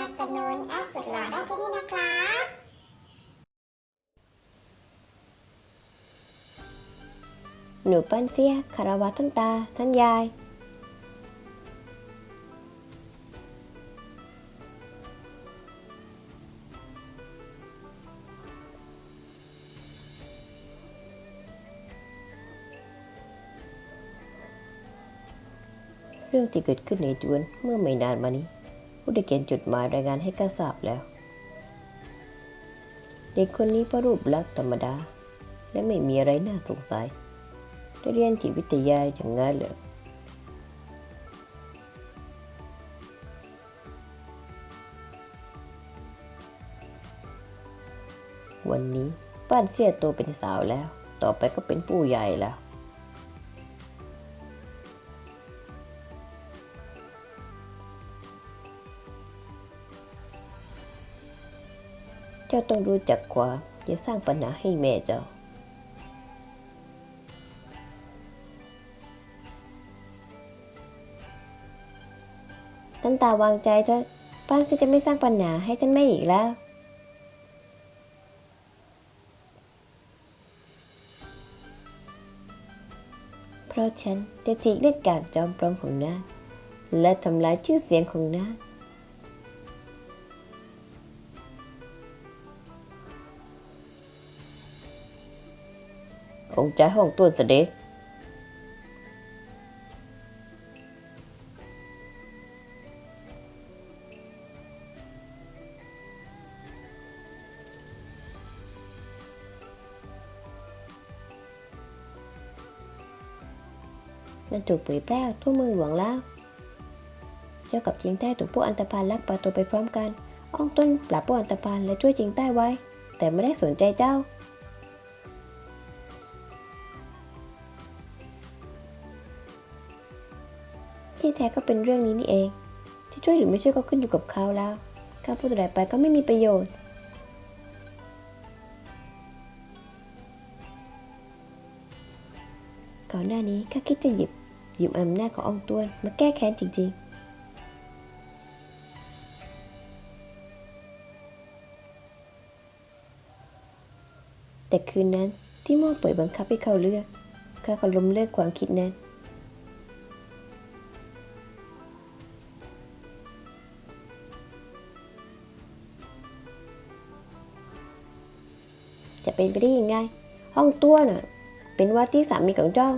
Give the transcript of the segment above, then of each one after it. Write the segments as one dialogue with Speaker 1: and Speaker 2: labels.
Speaker 1: นับสนุนแอดสุดหล่อได้ที่นี่นะครับ
Speaker 2: หนูปั้นเสียคารวะท่านตา ท่านยาย เรื่องที่เกิดขึ้นในจวนเมื่อไม่นานมานี้ ผู้ได้เขียนจดหมายรายงานให้ข้าทราบแล้ว เด็กคนนี้พระรูปลักษณ์ธรรมดา และไม่มีอะไรน่าสงสัยได้เรียนจิตวิทยาอย่างง่ายเลยวันนี้ป้านเสียโตเป็นสาวแล้ว ต่อไปก็เป็นผู้ใหญ่แล้ว จ้าต้องรู้จักความอย่าสร้างปัญหาให้แม่เจ้าท่านตาวางใจเถอะป้านเสีจะไม่สร้างปัญหาให้ท่านแม่อีกแล้ว เพราะฉันจะฉีกเลือดกากจอมปลอมของน้าและทำลายชื่อเสียงของน้า องใจห้องตัวเสด็จมันถูกเผยแพร่ทั่วเมืองหลวงแล้ว เจ้ากับจิงใต้ถูกพวกอันตพาลลักพาตัวไปพร้อมกัน อ้องต้นปราบพวกอันตพาลและช่วยจิงใต้ไว้ แต่ไม่ได้สนใจเจ้า ที่แท้ก็เป็นเรื่องนี้นี่เอง ที่ช่วยหรือไม่ช่วยก็ขึ้นอยู่กับเขาแล้วข้าพูดอะไรไปก็ไม่มีประโยชน์ ก่อนหน้านี้ข้าคิดจะหยิบหยิบอำนาจของอองตวนมาแก้แค้นจริงๆ แต่คืนนั้นที่ม่วงเปิดบังคับให้เขาเลือกข้าก็ล้มเลิกความคิดนั้น จะเป็นไปได้ยังไง ห้องตัวน่ะ เป็นว่าที่สามีของเจ้า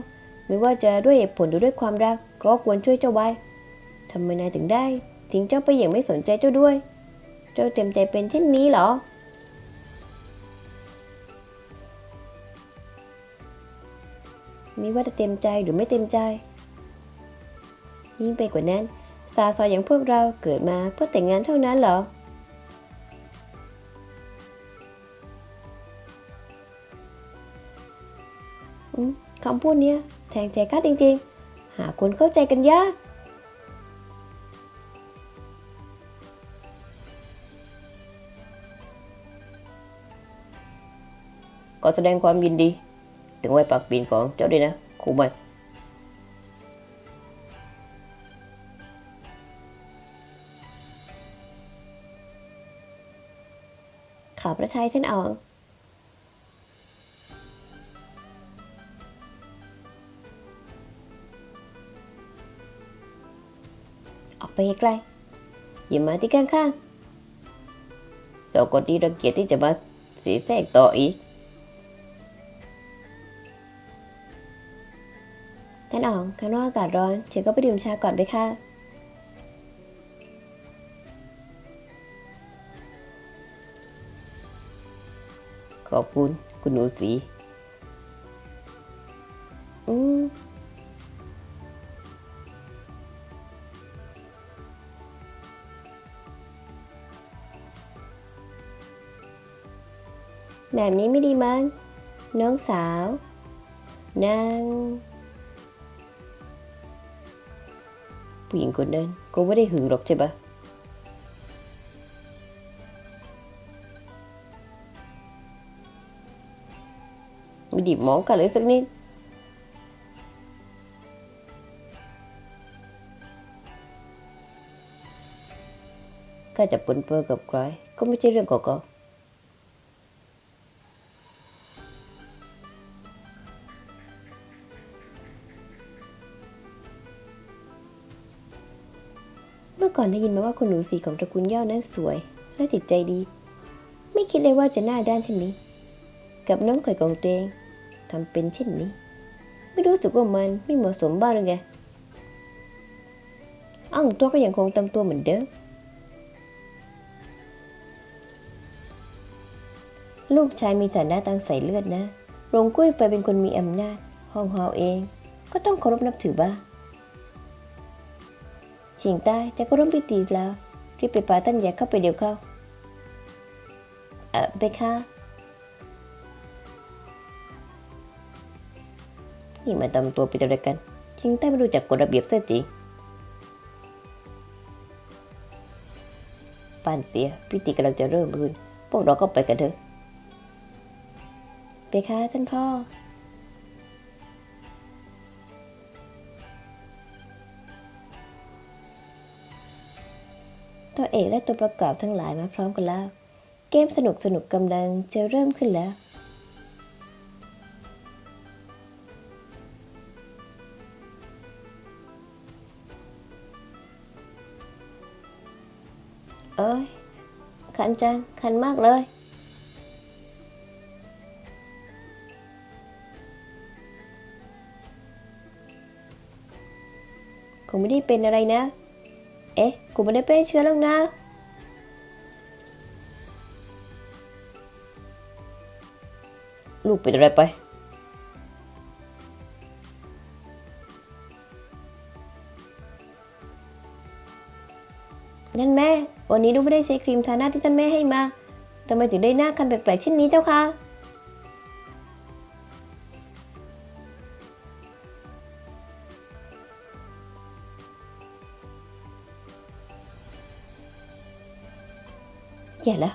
Speaker 2: ไม่ว่าจะด้วยเหตุผลหรือด้วยความรัก ก็ควรช่วยเจ้าไว้ทำไมนายถึงได้ ทิ้งเจ้าไปอย่างไม่สนใจเจ้าด้วย เจ้าเต็มใจเป็นเช่นนี้เหรอไม่ว่าจะเต็มใจหรือไม่เต็มใจ ยิ่งไปกว่านั้น สาวซอยอย่างพวกเราเกิดมาเพื่อแต่งงานเท่านั้นเหรอ คำพูดเนี้ยแทงใจข้าจริงๆ หาคนเข้าใจกันยากก็แสดงความยินดี ถึงไว้ปากปีนของเจ้าด้วยนะครูใหม่ข่าวประทัยฉันออก ไปไกลๆอย่ามาที่ข้างๆสองคนที่รังเกียจที่จะมาเสียแทรกต่ออีก ท่านอ๋องข้างนอกอากาศร้อนเชิญก็ไปดื่มชาก่อนไปค่ะขอบคุณ คุณหนูสี แบบนี้ไม่ดีมั้ง น้องสาว นาง ผู้หญิงคนนั้นก็ไม่ได้หึงหรอกใช่ปะไม่ดีมองกันเลยสักนิดก็จะปนเปื้อนกับใครก็ไม่ใช่เรื่องของเขา ก่อนได้ยินมาว่าคุณหนูสีของตระกูลเย่านั้นสวย และจิตใจดี ไม่คิดเลยว่าจะหน้าด้านเช่นนี้ กับน้องเขยของเองทำเป็นเช่นนี้ ไม่รู้สึกว่ามันไม่เหมาะสมบ้างหรือไงอ้าวตัวก็ยังคงตำตัวเหมือนเดิมลูกชายมีฐานะทางสายเลือดนะ โรงกุ้ยไฟเป็นคนมีอำนาจ ห้องฮาเอง ก็ต้องเคารพนับถือบ้าง ชิงใต้จะก็ร่วมพิธีแล้ว รีบไปป่าตั้นใหญ่เข้าไปเดี๋ยวเข้า เออไปค่ะนี่มาตำตัวไปจะอะไรกันชิงใต้ไม่รู้จักกฎระเบียบซะจริงปานเสียพิธีกำลังจะเริ่มขึ้นพวกเราก็ไปกันเถอะไปค่ะท่านพ่อ ตัวเอกและตัวประกอบทั้งหลายมาพร้อมกันแล้ว เกมสนุกสนุกกำลังจะเริ่มขึ้นแล้ว เอ้ย คันจัง คันมากเลยคงไม่ได้เป็นอะไรนะ เอ๊ะ กูไม่ได้เป็นเชื้อแล้วนะ ลูกเป็นอะไรไป นั่นแม่ วันนี้ลูกไม่ได้ใช้ครีมทาหน้าที่ท่านแม่ให้มาทำไมถึงได้หน้าคันแปลกๆเช่นนี้เจ้าคะ แย่แล้ว